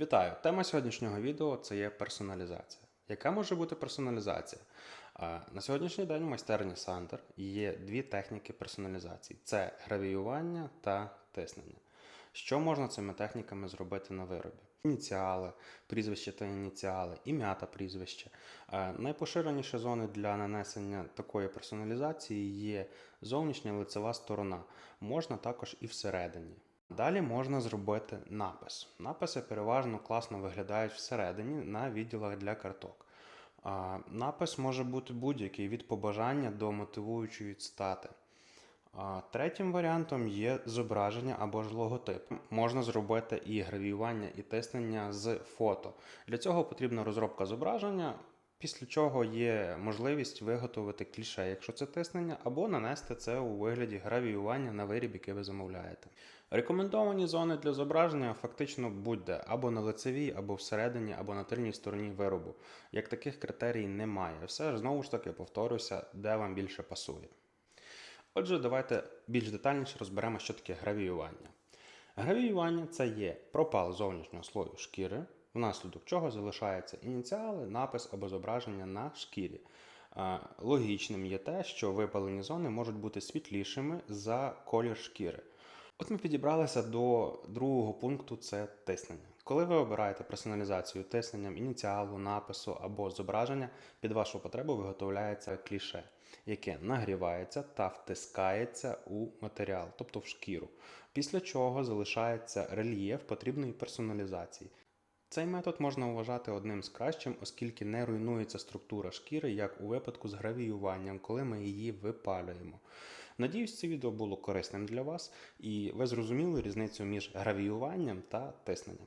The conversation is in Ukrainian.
Вітаю! Тема сьогоднішнього відео це є персоналізація. Яка може бути персоналізація? На сьогоднішній день в майстерні Сантер є дві техніки персоналізації: це гравіювання та тиснення. Що можна цими техніками зробити на виробі? Ініціали, прізвище та ініціали, ім'я та прізвище. Найпоширеніші зони для нанесення такої персоналізації є зовнішня лицева сторона. Можна також і всередині. Далі можна зробити напис. Написи переважно класно виглядають всередині на відділах для карток. Напис може бути будь-який від побажання до мотивуючої цитати. Третім варіантом є зображення або ж логотип. Можна зробити і гравіювання, і тиснення з фото. Для цього потрібна розробка зображення, після чого є можливість виготовити кліше, якщо це тиснення, або нанести це у вигляді гравіювання на виріб, який ви замовляєте. Рекомендовані зони для зображення фактично будь-де або на лицевій, або всередині, або на тильній стороні виробу. Як таких критерій немає. Все ж знову ж таки повторюся, де вам більше пасує. Отже, давайте більш детальніше розберемо, що таке гравіювання. Гравіювання це є пропал зовнішнього слою шкіри, внаслідок чого залишаються ініціали, напис або зображення на шкірі. Е, Логічним є те, що випалені зони можуть бути світлішими за колір шкіри. От ми підібралися до другого пункту це тиснення. Коли ви обираєте персоналізацію тисненням ініціалу, напису або зображення, під вашу потребу виготовляється кліше, яке нагрівається та втискається у матеріал, тобто в шкіру. Після чого залишається рельєф потрібної персоналізації. Цей метод можна вважати одним з кращим, оскільки не руйнується структура шкіри, як у випадку з гравіюванням, коли ми її випалюємо. Надіюсь, це відео було корисним для вас, і ви зрозуміли різницю між гравіюванням та тисненням.